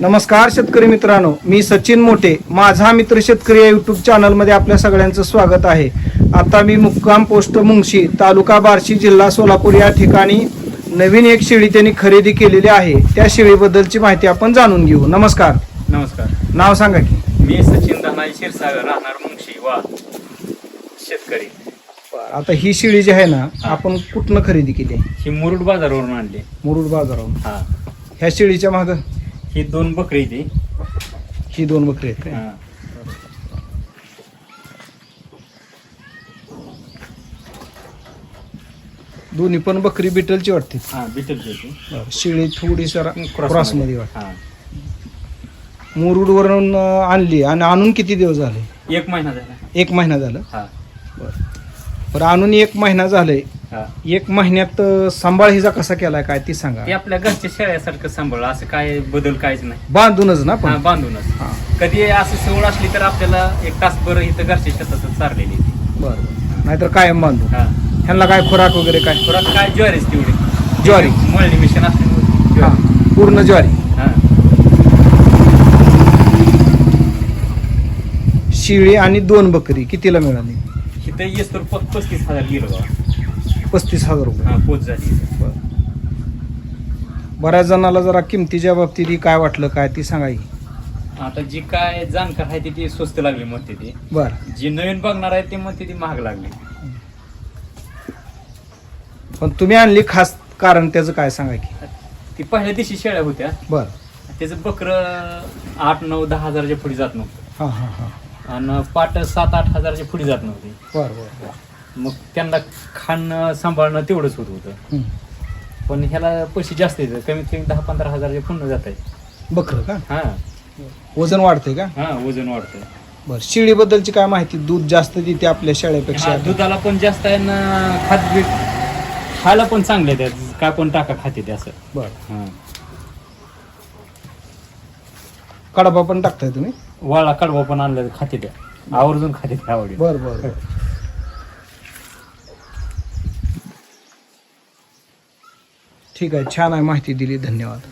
नमस्कार शेतकरी मित्रांनो मी सचिन मोठे. माझा मित्र शेतकरी या युट्यूब चॅनलमध्ये आपल्या सगळ्यांचं स्वागत आहे. आता मी मुक्काम पोस्ट मुंगशी तालुका बार्शी जिल्हा सोलापूर या ठिकाणी नवीन एक शेळी त्यांनी खरेदी केलेली आहे. त्या शेळीबद्दलची माहिती आपण जाणून घेऊ. नमस्कार. नमस्कार. नाव सांगा की. मी सचिन धनाई क्षीरसागर राहणार मुंगशी वा शेतकरी. आता ही शेळी जी आहे ना आपण कुठनं खरेदी केली? आहे ही मुरुड बाजारवरून आणली. मुरुड बाजारावरून. हा. ह्या शेळीच्या मागं? ही दोन बकरी ती. ही दोन बकरी आहेत काय. दोन्ही पण बकरी बिटलची वाटते. हा बिटलची बरं. शेळी थोडी जरा क्रॉसमध्ये. क्रॉसमध्ये वाटते. हा. मुरुडवरून अं, आणली आणि आणून किती दिवस झाले? एक महिना झाला. एक महिना झालं? हा. बरं आणून एक महिना झालंय. हा. एक महिन्यात अं, सांभाळ हिचा कसा केलाय काय ती सांगा. ते आपल्या घरच्या शेळ्यासारखं सांभाळ असं काय बदल काहीच नाही. बांधूनच ना हा पण बांधूनच. हा. कधी असं सवड असली तर आपल्याला एक तासभर इथं घरच्या शेतातच चारलेली ती. बरं बरं. नाहीतर कायम बांधून. हा. ह्यांना काय खुराक वगैरे काय? परत काय ज्वारीच तेवढी ज्वारी. मळणी मिशन असल्यामुळे हा ज्वारी. पूर्ण ज्वारी. हा. शिळी आणि दोन बकरी कितीला मिळाली? इथं येस तर पस्तीस हजार गेलो बाबा पस्तीस हजार रुपये. हा पोच झाली. बरं. बऱ्याच जणाला जरा किमतीच्या बाबतीत ही काय वाटलं काय ती सांगा की. आता जी काय जाणकार आहे ती ती स्वस्त लागली म्हणते ती. बरं. जी नवीन बघणार आहे ते म्हणते ती महाग लागली. पण तुम्ही आणली खास कारण त्याचं काय सांगा की? ती पहिल्या दिवशी शेळ्या होत्या. बरं. त्याचं बकरं आठ नऊ दहा हजाराच्या पुढे जात नव्हतं. हां हां हां. आणि पाट सात आठ हजाराच्या पुढे जात नव्हती. बरं बरं बरं. मग त्यांना खाणं सांभाळणं तेवढंच होत होतं. पण ह्याला पैसे जास्त येतात. कमीत कमी दहा पंधरा हजाराच्या पुन्हा जात आहेत. बकरं का? हा. वजन वाढते का? हा वजन वाढतं बरं शिळीबद्दलची काय माहिती? दूध जास्त देते आपल्या शेळ्यापेक्षा. हा, दुधाला पण जास्त आहे ना खात बी खायला पण चांगले त्यात. काय पण टाका खाते ते असं. बरं. हा. कडबा पण टाकताय तुम्ही? वाळा कडवा पण आणलं खाते त्या. आवर्जून खाते त्या आवडी बरं बरं बरं. ठीक आहे छान आहे माहिती दिली धन्यवाद.